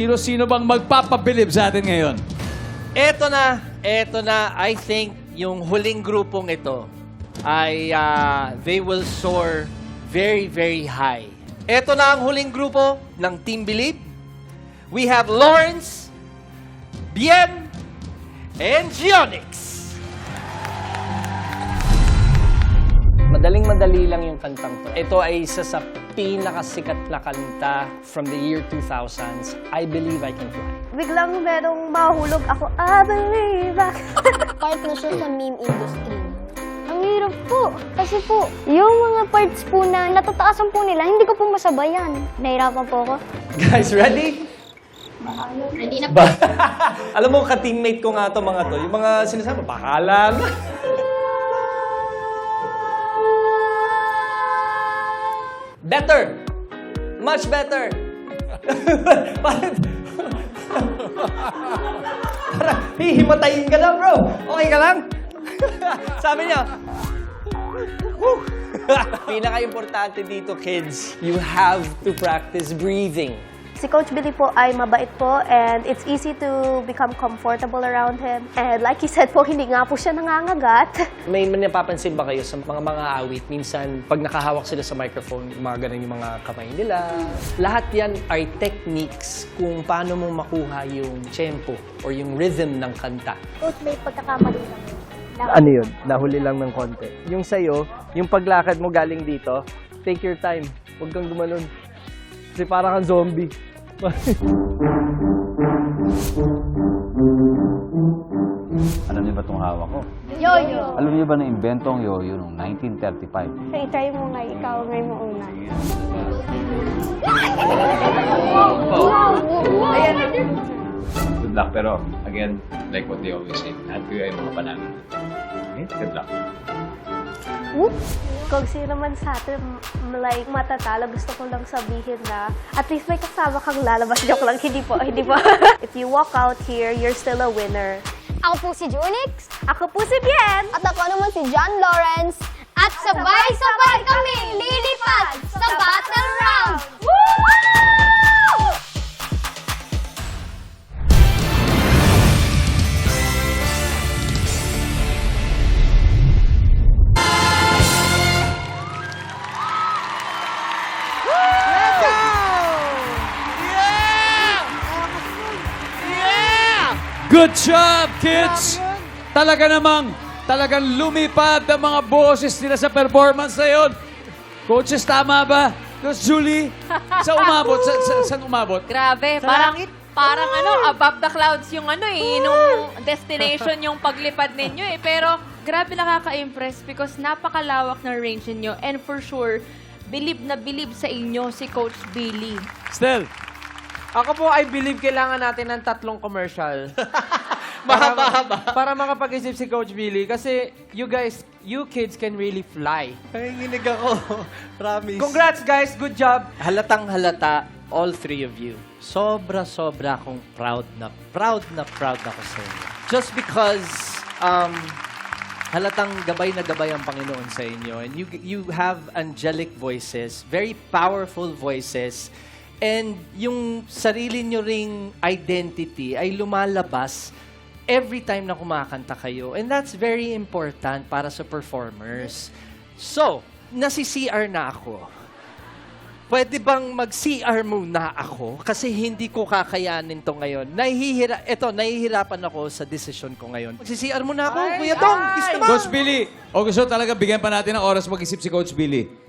Sino-sino bang magpapabilib sa atin ngayon? Eto na, eto na, I think yung huling grupong ito ay ah, they will soar very, very high. Eto na ang huling grupo ng Team Believe. We have Lawrence, Bien, and Gionix. Madaling-madali lang yung kantang to. Ito ay isa sa pinakasikat na kanta from the year 2000s. I Believe I Can Fly. Biglang merong mahulog ako, I believe I can. part na siya sa meme industry. Ang hirap po. Kasi po, yung mga parts po na natataasan po nila, hindi ko po masabayan. Nahirapan po ako. Guys, ready? Hindi na Ba Alam mo, ka-teammate ko nga to mga to. Yung mga sinasabi, bakala na. better! Much better! Parang... Parang hihimatayin ka na, bro! Okay ka lang? Sabi niya! Pinaka-importante dito, kids, you have to practice breathing. Si Coach Billy po ay mabait po and it's easy to become comfortable around him. And like he said po, hindi nga po siya nangangagat. May, napapansin ba kayo sa mga mga awit? Minsan, pag nakahawak sila sa microphone, mga ganun yung mga kamay nila. Lahat yan ay techniques kung paano mo makuha yung tempo or yung rhythm ng kanta. Coach, may pagkakamali lang. Ano yun? Nahuli lang ng konti. Yung sa'yo, yung paglakad mo galing dito, take your time. Huwag kang gumanon. Kasi parang kang zombie. Alam niyo ba itong hawak ko? Yo-yo. Alam niyo ba na inventong yoyo noong 1935? So, itry mo nga, ikaw ngay mo una. Good luck, pero again, like what they always say, lahat kayo ay mga panalo. Okay? Good luck. Kung sino man sa atin, like, matatalo, gusto ko lang sabihin na at least may kasama kang lalabas. Joke lang, hindi po, hindi po. If you walk out here, you're still a winner. Ako po si Jonix. Ako po si Bien! At ako naman si John Lawrence. At sabay-sabay Good job, kids! Talaga namang, talagang lumipad ang mga boses nila sa performance na yun. Coaches, tama ba? Coach Julie, sa umabot, sa, sa, saan umabot? Grabe, parang parang ano, above the clouds yung ano eh, nung destination yung paglipad ninyo eh. Pero grabe nakaka-impress because napakalawak ng range ninyo and for sure, believe na believe sa inyo si Coach Billy. Stel, Ako po, I believe kailangan natin ng tatlong commercial. Mahaba-haba. Para makapag-isip si Coach Billy. Kasi you guys, you kids can really fly. Nanginginig ako. Promise. Congrats guys, good job. Halatang halata, all three of you. Sobra-sobra akong proud na, proud na proud ako sa inyo. Just because, um, halatang gabay na gabay ang Panginoon sa inyo. And you, you have angelic voices, very powerful voices. And yung sarili nyo ring identity ay lumalabas every time na kumakanta kayo. And that's very important para sa performers. So, nasi-CR na ako. Pwede bang mag-CR muna ako? Kasi hindi ko kakayanin to ngayon. Nahihira, eto, nahihirapan ako sa decision ko ngayon. Mag-CR muna ako, Kuya Dong. Gusto mo? Coach Billy, o gusto talaga bigyan pa natin ng oras mag-isip si Coach Billy.